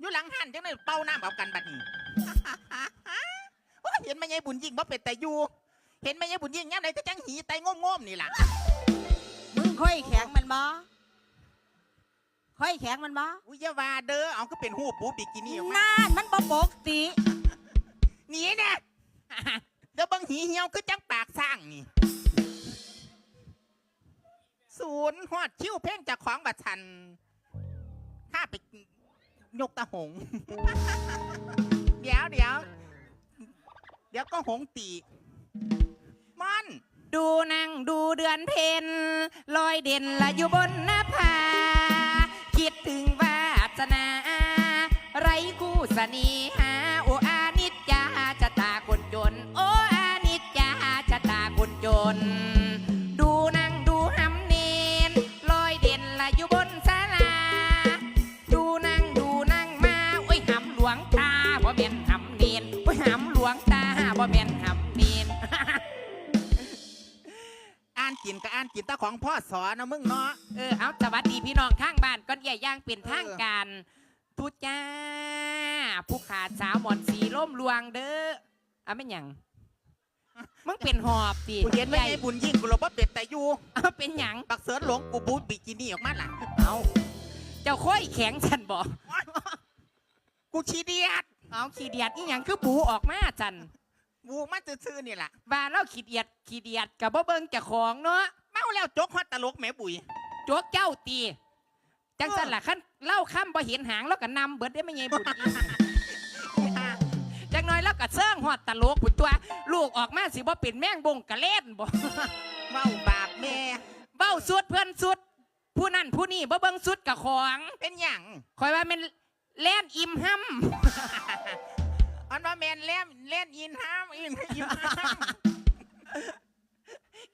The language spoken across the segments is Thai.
อยู่หลังหันจังเลยเป้าน้ำเอากันบัดนี้โอ้ยเห็นแม่ยายบุญยิ่งบ่เป็นแต่อยู่ เห็นแม่ยายบุญยิ่งยังไงก็จังหีไตงงมๆนี่ล่ะมึงค่อยแข็งมันบ่ค่อยแข็งมันบ่อุ้ยอยาว่าเด้อเอาก็เป็นหูปูบิกินี่ออกมาน่านมันบ่ปกติหนีนะเดี๋ยวเบังหีเหี่ยวคือจังปากสร้างนี่ศูนย์หอดคิ้วเพ่งจากของบัดชันข้าไป ยกตาหง เดี๋ยวเดี๋ยวเดี๋ยวก็หงตีมันดูนั่งดูเดือนเพ็ญลอยเด่นละอยู่บนหน้าผาคิดถึงวาสนา ไรคู่สนีหา บ่แม่นหำเนนอ่านกินก็อ่านกินแตาของพ่อสอนนะมึงเนาะ เออเอาสวัสดีพี่น้องข้างบ้านก้อนใหญ่ย่างเป็นทางการทุจ้า ผู้ขาดสาวหมอนสีล่มลวงเด้ออะไม่นหยังมึงเป็นหอบสิกูเห็นแม่ยายบุญยิ่งกูเราบ่เป็นแต่อยู่เอาเป็นหยังบักเสือหลงกูบูบิกินี่ออกมาล่ะเอาเจ้าค่อยแข็งฉันบอกกูชีเดียดเอาขี้เดียดอีหยังคือปูออกมาจัน บูมาซื่อๆนี่ล่ะว่าเราขี้เดียดขี้เดียดกับบ่เบิ่งเจ้าของเนาะเมาแล้วจกฮอดตลกแหม่บุยโจกเจ้าตีจังสันล่ะขั้นเล่าข้ามบ่เห็นหางแล้วก็นำเบิดได้ไม่ไงบุญอีจังน้อยแล้วก็เซิงหอดตลกผุนตัว ลูกออกมาสิบ่เป็นแม่งบงกะเล่นบ่ เมาบาปแม่เบ้าสุดเพื่อนสุด ผู้นั่นผู้นี่บ่เบิ่งสุดกับของเป็นหยังคอยว่าแมันแล่นอิ่มห้ อันว่าแมนเล่นเล่นอินห้ามอินอินห้าม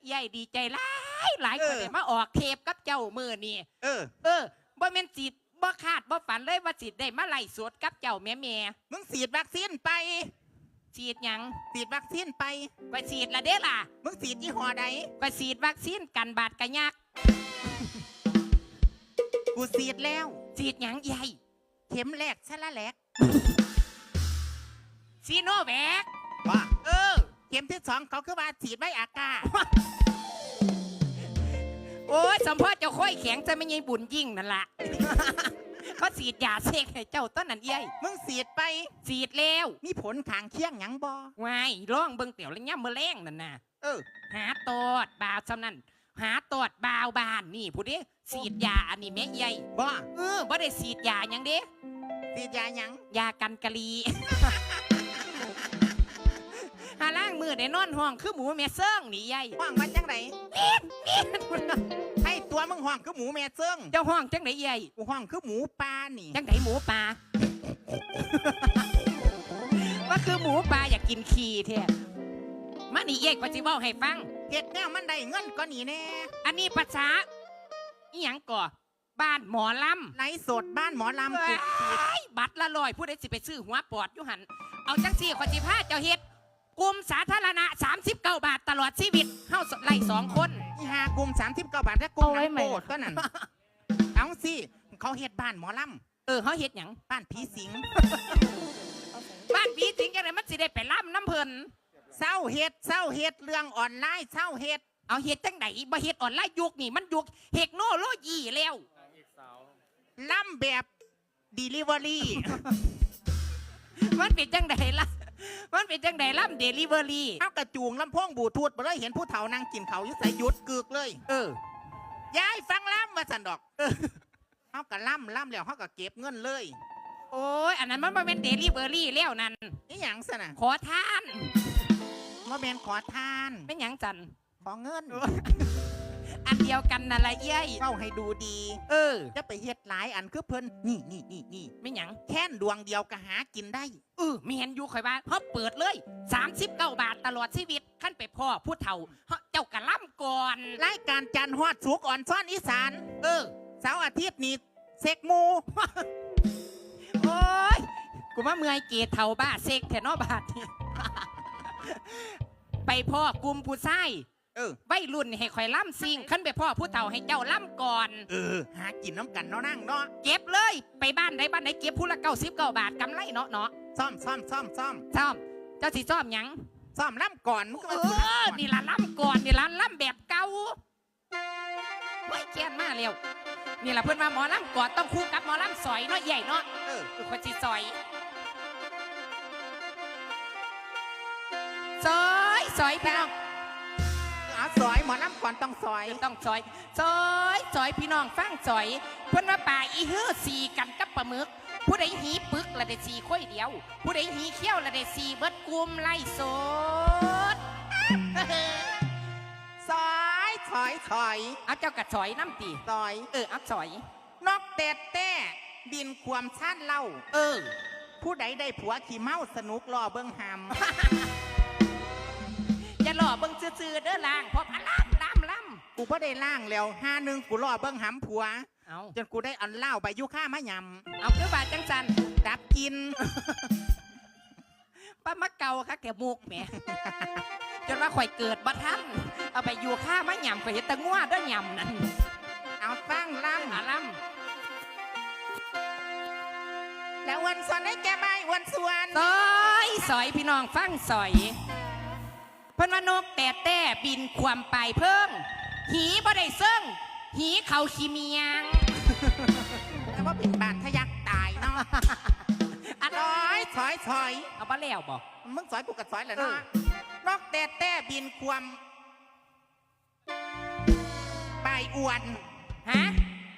ำใหญ่ดีใจหลายหลายคนเลยมาออกเทปกับเจ้ามือนี่เออ เออบ่แม่นสิบ่คาดบ่ฝันเลยว่าสิได้มาไล่สดกับเจ้าแม่แม่มึงฉีดวัคซีนไปฉีดหยังฉีดวัคซีนไปก็ฉีดละเด้ล่ะ มึงฉีดยี่ห้อใดก็ฉีดวัคซีนกันบาดกันยักกูฉีดแล้วฉีดหยังใหญ่ เข็มแรกชะละแหลก ซีโนแวคว่าเออ เข็มที่สองเขาคือว่าฉีดไว้อากาศโอ้ยสมพ่อเจ้าค่อยแข็งจะไม่ยิงบุญยิ่งนั่นล่ะเขาฉีดยาเสกให้เจ้าต้นนั้นเอ้ยมึงฉีดไปฉีดแล้วมีผลขางเคียงหยังบ่วายร้องเบิ่งเตี๋ยวแล้วย่ำเมื่อแรงนั่นน่ะเออ หาตอดบาวสำนั่นหาตอดบาวบานนี่ผู้เด้ฉีดยาอันนี้แม่ใหญ่บ่เออบ่ได้ฉีดยาหยังเด้ฉีดยาหยังยากันกะลีหาล่างมือได้นอนห้องคือหมูแม่เซิงนี่ใหญ่ห้องมันจังไหนให้ตัวมึงห้องคือหมูแม่เซิงเจ้าห้องจังไหนใหญ่กูห้องคือหมูปลานี่จังไหนหมูปลาว่าคือหมูปลาอยากกินขี้แท้มานี่เอกว่าสิเว้าให้ฟังเฮ็ดแนวมันได้เงินก็นี่แน่ อันนี้ภาษาอีหยังก่อบ้านหมอลำไลฟ์สดบ้านหมอลำกูฉีดไอ้บัตรละลอยผู้ใดสิไปซื้อหัวปอดอยู่หัน เอาจังสี่ขอสิพาเจ้าเฮ็ด กลุ่มสาธารณะ 39 บาทตลอดชีวิตเฮาไล่สองคนอีหากลุ่มสามสิบเก้าบาทถ้ากลุ่มหนังโบดก็นั่นเอาสิเขาเฮ็ดบ้านหมอลเออเฮาเฮ็ดหยังำบ้านผีสิงบ้านผีสิงจังไดมันสิได้ไปล่ำน้ำเพิ่นเศร้าเฮ็ดเศร้าเฮ็ดเรื่องออนไลน์เศร้าเฮ็ดเอาเฮ็ดจังไดบ่เฮ็ดออนไลน์ยุคนี่มันยุคเทคโนโลยีแล้วล่ำแบบดีลิเวอรี่มันเป็นจังไดล่ะ มันเป็นจังไดล่ำเดลิเวอรี่ เอากระจูงลำโพงบลูทูธมาเลยเห็นผู้เฒ่านั่งกินเขาวอยู่ใส่หยุดกึกเลย เออยายฟังล่ำมาสันดอกเขาก็ล่ำล่ำแล้วเขาก็เก็บเงินเลยโอ้ย อันนั้นมันบ่เป็นเดลิเวอรี่แล้วนั่น นี่หยังสนะขอทานมาแมนขอทาน เป็นหยังจัน ขอเงิน อันเดียวกันนั่นละเย้ยเข้าให้ดูดี เออ จะไปเฮ็ดหลายอันคือเพิ่นนี่นี่นี่นี่ไม่หยังแค่นดวงเดียวก็หากินได้ เออมีเห็นอยู่ข่อยบ้านเขาเปิดเลย 39 บาทตลอดชีวิตขั้นไปพ่อผู้เฒ่าเฮาเจ้ากะล่ำก่อน รายการจันทร์ฮอดสุกอ่อนซ่อนอีสาน เออเสาร์อาทิตย์นี่เซ็กหมู โอ้ยกูมาเมื่อยเกตเฒ่าบ้าเซ็กแถนอบาทนี่ไปพ่อกลุ่มผู้ชาย เออวัยรุ่นนี่ให้ข่อยล่ำซิงขั้นไปพ่อผู้เฒ่าให้เจ้าล่ำก่อน เออ หากินน้ำกันเนาะนั่งเนาะเก็บเลย ไปบ้านใดบ้านไหนเก็บผู้ละเก้าสิบเก้าบาทกำไรเนาะเนาะซ่อมซ่อมซ่อมซ่อมซ่อม เจ้าสิซ่อมหยังซ่อมล่ำก่อนมึงก็เอมาซ่อมอล่ำก่อนนี่ละล่ำก่อนนี่ละล่ำแบบเก่าไว้แค้นมาเร็วนี่ละเพื่อนว่าหมอล่ำก่อนต้องคู่กับหมอล่ำสอยเนาะใหญ่เนาะเออคือคนสิซอยซอยซอยพี่น้อง เอาซอยหมอล่ำก่อนต้องซอยต้องซอยซอยซอยพี่น้องฟังซอยเพิ่นว่าป่าอีฮื้อสีกันกับปลาหมึก ผู้ใดหีปึกละได้สีค่อยเดียว ผู้ใดหีเขี้ยวละได้สีเบิดกุมไล่สดซอยซอยซอยเอาเจ้ากระซอยน้ำตีซอย เออเอาซอย นกเต็ดแต่บินความชาติเล่า เออ ผู้ใดได้ผัวขี่เมาสนุกรอเบิ้งหอย่า หล่อเบิ่งซื่อๆเด้อล่างเพราะพะล่ำล่ำล่ำกูพ่ได้ล่างแล้วห้าหนึ่งกูรอเบิ้งหำผัวำเอาจนกูได้เอันเหล้าใบยุค่ามะยเอาคือบาดจังสันำดับกิน ป้ามะเกาค่ะแกมุกแหมจนว่าข่อยเกิดบ่ทันเอาไปอยู่ข้ามาหยำข่อยเห็นแตะงัวเด้อหยำนั่นเอาฟังล่อาล่ำแล้ววันสวนให้แกไม่วันสวนำซอยซอยพี่น้องฟังซอยเพิ่นว่านกแต่แต่บินความไปเพิ่ง หีบ่ได้เซิงหีเขาขี้เมียงแต่ว่าเป็นบาดทะยักตายเนาะอันซอยซอยซอยเอาบ่แล้วบ่มึงซอยกูกับซอยแหละเอเนาะอนกแต่แต่บินความไปอ้วนฮะ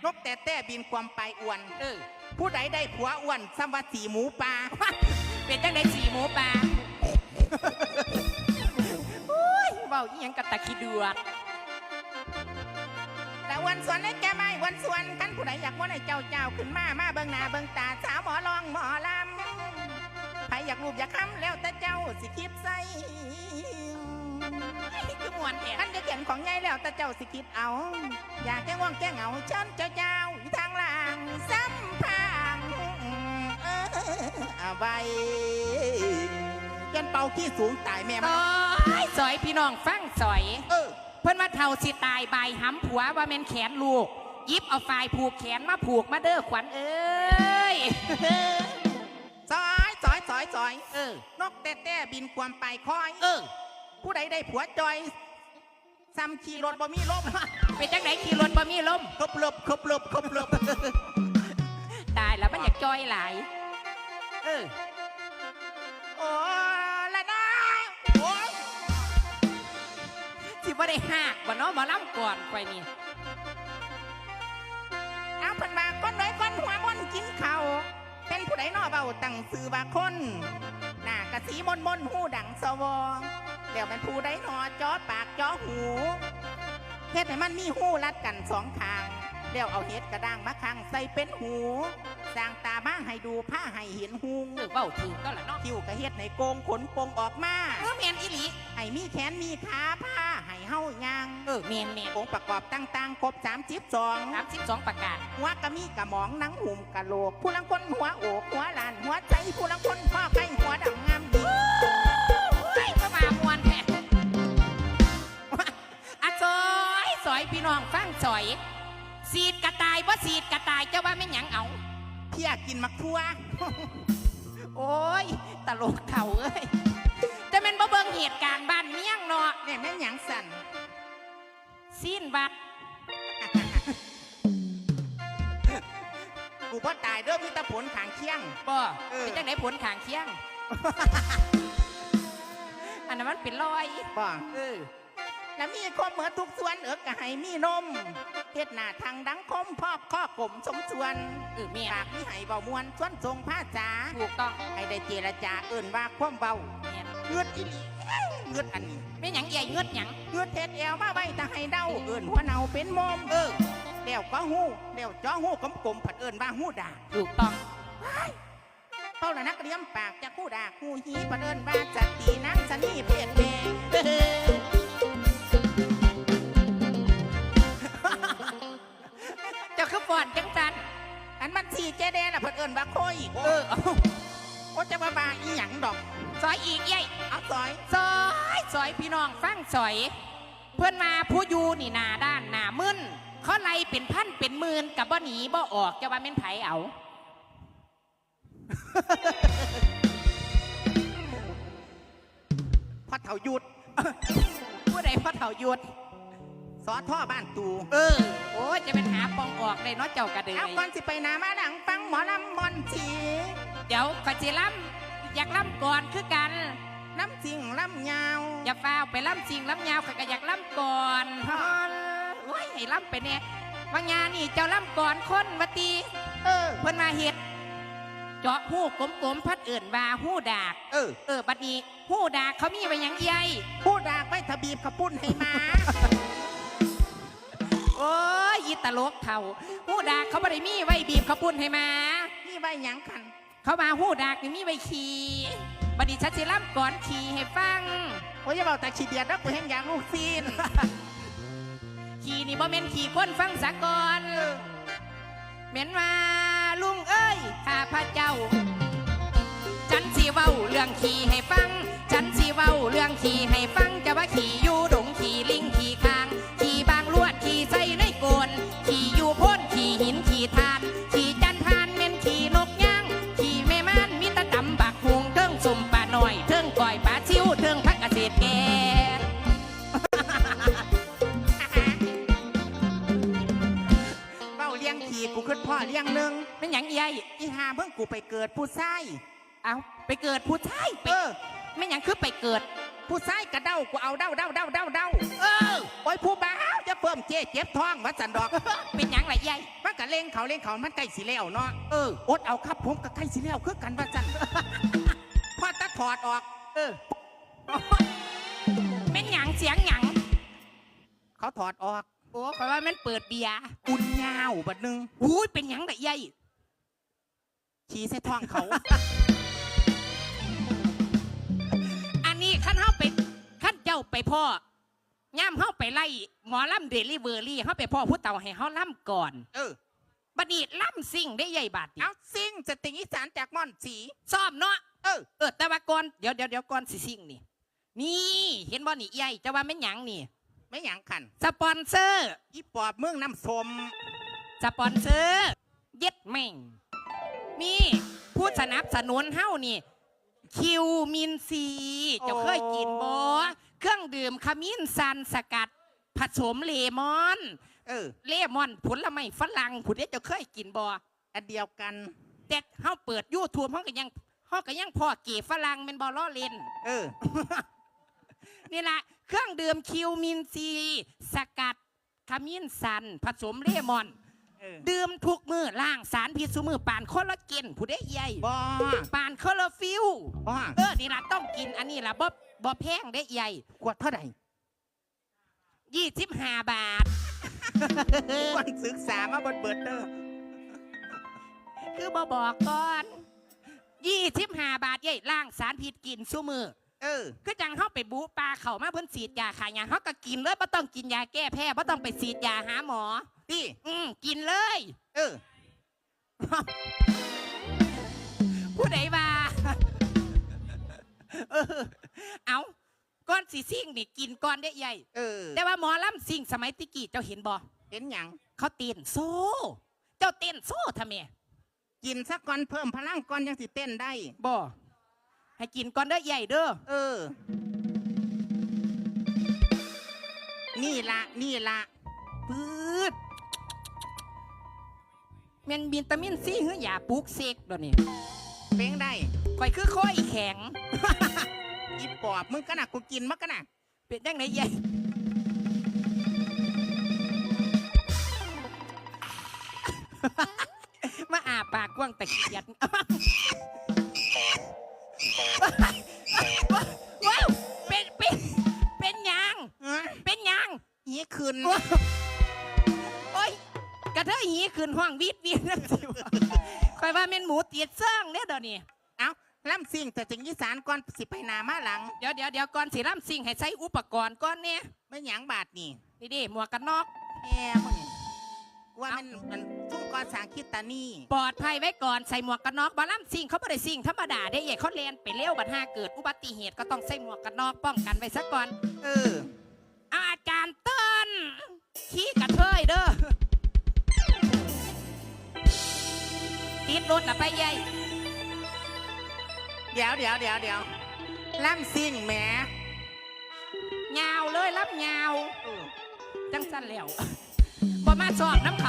นกแต่แต่บินความไปอ้วนเออผู้ใดได้ผัวอ้วนสัมวัสีหมูปลาเป็นจังไดสีหมูปลาอุ้ยเว้าอีหยังกับตะขี้เดือดแต่วันสวนให้แกไม่วันสวนกันผู้ใดอยากว่าให้เจ้าเจ้าขึ้นมามาเบิ่งหน้าเบิ่งตาสาวหมอลองหมอลำใครอยากรูปอยากคำแล้วแต่เจ้าสิคิดใส่คือมวนแท้ท่านจะเขียนของใหญ่แล้วแต่เจ้าสิคิดเอา อยากแก้ง่วงแก้เหงาเชิญเจ้าเจ้าทางล่างซ้ำพางเออเอาไว้ จนเป่าขี้สูงตายแม่ซมันอยซอยพี่น้องฟังซอย เออ เพิ่นว่าเท่าสิตายบายหำผัวว่าแม่นแขนลูกหยิบเอาฝ่ายผูกแขนมาผูกมาเด้อขวัญเอ้ยซอยซอยซอยซอยเออ นกแต่แต่บินความไปคอย เออ ผู้ใดได้ผัวจอยซ้ำขี่รถบ่มีลมเป็นจังไหนขี่รถบ่มีลมครบลบครบลบครบลบตายแล้วมันอยากจอยหลาย เออ โอ้ละนะโอ้ยสิบ่ได้หักบ่เนาะหมาล่ำก่อนไปนี่เอาเพันมาก้นไว้ก้นหัวมนกินเขาวเป็นผู้ใดนอเบาตั้งสื่อบาคนหน้ากะสีมนมนหูดังสวองแล้วเป็นผู้ใดนอจอปากจอหูเฮ็ดให้มันมีหูรัดกันสองข้างแล้วเอาเฮ็ดกระด้างมาข้างใส่เป็นหู สร้างตามาให้ดูผ้าให้เห็นหุงเออเว้าถือก็ละเนาะคิ้วกระเฮ็ดในโกงขนปงออกมาเออแม่นอีหลีให้มีแขนมีขาผ้าให้เฮายางเออแม่นแม่นองค์ประกอบต่างๆครบสามสิบสอง32ประกาศหัวกะมีกะหมองหนังหุ่มกะโหลก ผู้ลังคนหัวโอกหัวลานหัวใจผู้ลังคนพ่อไข่หัวดำงามดีเฮ้ยก็มามวนแท้อะซอยซอยพี่น้องฟังซอยสีดกระต่ายบ่สีดกระต่ายเจ้าว่าไม่นหยังเอา เพียกินมักทั่ว โอ้ย ตลกเขาเอ้ย จะเป็นบ่เบิ่งเหตุการณ์บ้านเมี่ยงเนาะเนี่ยแม่นหยังสั่นสิ้นวัดกูพ่อตายเด้อมีแตะผลขางเคียงบ่เออเป็นจังไหนผลขางเคียง อันนั้นมันเป็นรอยบ่เออแล้วมีคมเหมือนทุกส่วนเอิกกะให้มีนมเฮ็ดหน้าทางดังคมพอกข้อกลมสมส่วน เออเมียปากมีให้เบามวนส่วนทรงผ้าจ๋าถูกต้องให้ได้เจรจาเอิ่นว่าความเบาเมียเงือดอีหลีเงือดอันนี้ไม่หยังใหญ่เงือดหยังเงือดเทศแอวมาไว้ถ้าให้เดาเอิ่นหัวเนาเป็นมมเออเดี๋ยวก็หูเดี๋ยวจ้อหูกลมๆผัดเอิ่นว่าหูด่าถูกต้องเป้าละนักเลี้ยมปากจะคู่ด่าคู่หีผัดเอิ่นว่าจะตีนังสนีเพศแม่เจ้าคือฟอนจังจัน อันมันสีเจเดล่ะผัดเอิ่นว่าโคยเออเอาโอ้จะมาบาอีหยังดอกซอยอีกใหญ่เอาซอยซอยซอยพี่น้องฟังซอย เพื่อนมาผู้อยู่นี่หนาด้านหนามึนเขาไล่เป็นพันเป็นหมื่นกับบ่หนีบ่ออกจะว่าแม่นไผเอาพ่อเฒ่าหยุดผู้ใดพ่อเฒ่าหยุด สอท่อบ้านตูเออ โอ้ยจะเป็นหาปองออกได้เนาะเจ้ากระเดยเอาก่อนสิไปนามาหลังฟังหมอลำมอนสีเดี๋ยวขอยสิล่ำอยากล่ำก่อนคือกันน้ำจริงลำยาวอย่าฟ้าวไปล่ำจริงล่ำยาวข้อยก็อยากล่ำก่อนฮอนโอ้ยให้ล่ำไปเนี่ยบางงานนี่เจ้าล่ำก่อนคนมาตีเออเพิ่นมาเฮ็ดเจาะหูกลมๆพัดเอื่นว่าหูดาก เออเออบัดนี้หูดากเขามีไว้หยังใหญ่ผู้ดากไปทะบีบขปุ้นให้มา โอ้ยอีตลกเท่าหูดากเขาบ่ได้มีไว้บีบเขาปุ่นให้มานี่ใบหยังคันเขามาหูดากนี่มีไว้ขี่บัดนี้ชัดสิล่ำก่อนขี่ให้ฟัง โอ้ยอย่าบอกแต่ขีเดียดนะกูเห็นอย่างลูกซีน ขี่นี่บ่แม่นขี่คนฟังสะก่อนเหม็นว่าลุงเอ้ยข้าพระเจ้า ฉันสิเว้าเรื่องขี่ให้ฟัง ฉันสิเว้าเรื่องขี่ให้ฟังจะว่าขี่อยู่ด หยังใหญ่อีหาเพิ่งกูไปเกิดผู้ชายเอาไปเกิดผู้ชายไปเออ ไม่หยังคือไปเกิด ผู้ชายกระเด้ากูเอาเด้าเด้าเด้าเด้าเด้าเออโอ้ยผู้บ้าวจะเพิ่มเจ๊เจ็บท้องวัดสันดอก เป็นหยังไรใหญ่มันก็เล่งเขาเล่งเขามันใกล้สิแล้วเนาะเอออดเอาครับผมก็ใกล้สิแล้วคือกันว่าจัน พอตัดถอดออก เออ เป็นหยังเสียงหยังเขาถอดออก โอ้คอยว่ามันเปิดเบียร์อุ่นยาวบัดหนึงอุ้ยเป็นหยังไรใหญ่ ขี่ใส่ท้องเขา อันนี้ขั้นเฮาไปขั้นเจ้าไปพ่อย่ำเฮาไปไล่หมอลำเดลิเวอรี่เฮาไปพ่อผู้เต่าให้เฮาล่ำก่อนเออบัดนี้ล่ำสิ่งได้ใหญ่บาดนี้เอาซิ่งจะติงอีสานจากม่อนสีซ้อมเนาะเออเออแต่ว่าก่อนเดี๋ยวเดี๋ยวเดี๋ยวก่อนสิสิ่งนี่นี่เห็นบ่นี่ใหญ่จะว่าแม่นหยังนี่ไม่หยังคันสปอนเซอร์อีปอบเมืองน้ำสมสปอนเซอร์เย็ดแม่ง นี่ผู้สนับสนุนเฮ้านี่ คิวมินซีเจ้าเคยกินบ่เครื่องดื่มขมิ้นซันสกัด ผสมเลมอน เออ เลมอนผลไม้ฝรั่งผู้ใดเจ้าเคยกินบ่อันเดียวกัน แต่เฮาเปิดยูทูบเฮาก็ยังเฮาก็ยังพอเก๋ฝรั่งแมันบ่ล้อเล่น เออ นี่ละเครื่องดื่มคิวมินซี สกัดขมิ้นซัน ผสมเลมอน เออ ดื่มทุกมือล่างสารพิษสุมือปานคอลลาเจนผู้ได้ใหญ่บ่ปานคอลลาฟิลบ่เออนี่ล่ะต้องกินอันนี้ล่ะบ่บ่แพงได้ใหญ่ขวดเท่าไหร่ยี่สิบห้าบาทวันศึกษามาบนเบิดเด้อคือบ่บอกก่อนยี่สิบห้าบาทใหญ่ล่างสารพิษกินสุมือ เออ คือจังเฮาไปบูปลาเขามาเพิ่นฉีดยาขายยาเฮาก็กินเลยบ่ต้องกินยาแก้แพ้บ่ต้องไปฉีดยาหาหมอตีอืมกินเลย เออ ผู้ใดว่า เออ เอาก้อนสีซิ่งนี่กินก้อนได้ใหญ่ เออ แต่ว่าหมอลำซิ่งสมัยตะกี้เจ้าเห็นบ่เห็นหยังเขาเต้นโซ่ เจ้าเต้นโซ่ทำไมกินสักก่อนเพิ่มพลังก่อนยังสิเต้นได้บ่ ให้กินก้อนได้ใหญ่เด้อเออ นี่ละนี่ละปืดแมันบินตามินซีหือยาปลูกเสกเดี๋ยวนี้เป้งได้ข่อยคือข้อยแข็ง อีปอบมึงก็น่ะกูกินมักก็น่ะเป็นยังไงใหญ่มาอาปากกว้างตะเกียด ว้าวเป็นเป็นเป็นหยังเอ้ยเป็นหยังหีคืนโอ้ยกระเทยหีขึ้นห้องวีดวีดนั่นสิวะคอยว่าเป็นหมูเตียดเสื่องเนี่ยเดี๋ยวนี้เอาล่ำสิ่งแต่ถึงอีสานก่อนสิไปหนามาหลังเดี๋ยวเดี๋ยวเดี๋ยวก่อนสิร่ำสิ่งให้ใช้อุปกรณ์ก่อนเนี่ยไม่หยังบาทนี่นี่ดิหมวกกันน็อกแอมึงกู ว่ามันมันทุ่งกอสร้างคิดตานี่ปลอดภัยไว้ก่อนใส่หมวกกันน็อกบาล่ำสิ่งเขาไม่ได้สิ่งธรรมดาได้ใหญ่เขาเรียนไปเร็วบัดห้าเกิดอุบัติเหตุก็ต้องใส่หมวกกันน็อกป้องกันไว้ซะก่อน เออเอาอาจารย์ขี้กระเทยเด้อติดรถละไปใหญ่เดี๋ยวเดี๋ยวเดี๋ยวเดี๋ยวล่ำซิ่งแหมยาวเลยรับยาวจังสั้นแล้วบ่มาสอบน้ำ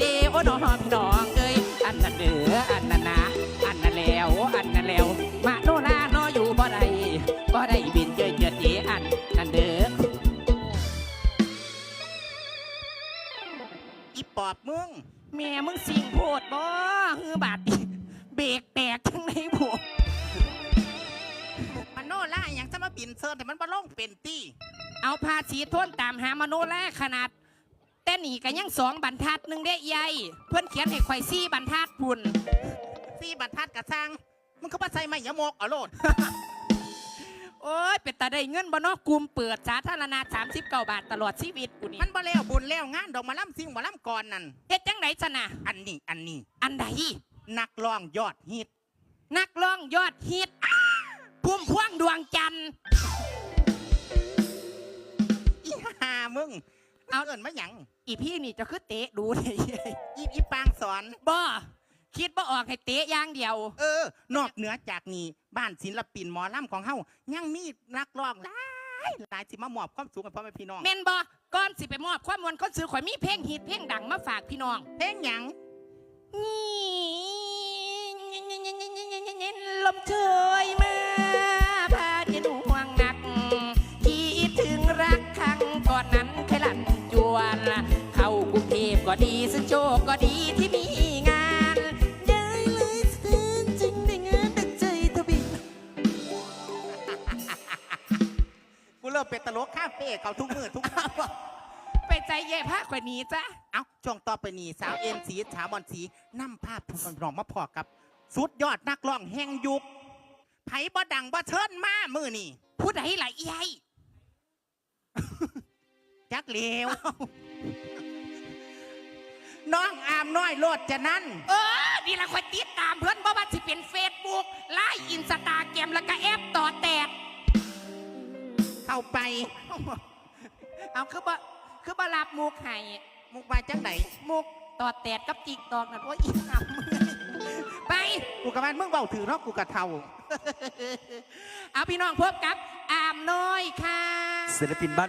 เด้โอ้น้องพี่น้องเอ้ยอันนั้นเด้ออันนั้นนาอันนั้นแล้วอันนั้นแล้วมาโนราน้ออยู่บ่ได้บ่ได้บินเจอเจิดเจอันนั่นเด้ออีปอบมึงแม่มึงสิงโพดบ่ฮือบาดนี่เบรกแตกทั้งในพวกมันโน่ล่าอหย่างจะมาบินเซิร์แต่มันบ่ล่องเป็นตี้เอาภาษีทวนตามหามโนแลขนาด แต่หนีกันยังสองบรรทัดหนึ่งได้ใหญ่เพื่อนเขียนให้ข่อยซี่บรรทัดพุ่นซี่บรรทัดกระซังมึงเขามาใส่ไม่ยะโมกเอาโลด โอ้ยเป็นตาได้เงินบ่เนอกกลุ่มเปิดสาธารณะ39 บาทตลอดชีวิตกูนี่มันบ่แล้วบุญแล้วงานดอกมาล่ำซิ่งมาล่ำก่อนนั่น เฮ็ดจังไหนซะนะอันนี้อันนี้ อันใดนักร้องยอดฮิต นักร้องยอดฮิตอ้าพุ่มพวงดวงจันทร์ อีห่ามึง เอาเอินมาหยังอีพี่นี่จะคือเตะดูเลยอีอีปางสอน บ่คิดบ่ออกให้เตะอย่างเดียว เออ นอกเหนือจากนี้บ้านศิลปินหมอลำของเฮายังมีนักร้องหลายหลายสิมามอบความสุขให้พ่อแม่พี่น้อง แม่นบ่ก่อนสิไปมอบความมวลคนซื้อข่อยมีเพลงฮิตเพลงดังมาฝากพี่น้อง เพลงหยังลมเชยมา ดีซึ่งโชคก็ดีที่มีงานได้เลยเธอจึงได้งานดังใจทบินกูเริ่มเป็นตลกคาเฟ่เขาทุกมือทุกไปใจแย่ผ้าข่อยหนี้จ้ะเอ้าช่วงต่อไปนี้สาวเอ็นสีสาวบอลสีนำภาพผู้กำรองมาพอกับ สุดยอดนักร้องแห่งยุคไผบ่ดังบ่เชิญมามือนี่ผู้ใดล่ะอีไอจักเลว น้องอามน้อยโลดจะนั่นเออนี่ละข่อยติดตามเพื่อนบ่ว่าสิเป็นเฟซบุ๊กไลน์อินสตาแกรมแล้วก็แอปต่อแตกเข้าไป เอาคือบ่คือบ่รับมุกให้มุกมาจังไหนมุกต่อแตกกับจิกตอกนั่นโอ้ยอีหำไป กูกับมันมึงเบาถือเนาะกูกะเทาเอาพี่น้องพบกับอามน้อยค่ะศิลปินบ้าน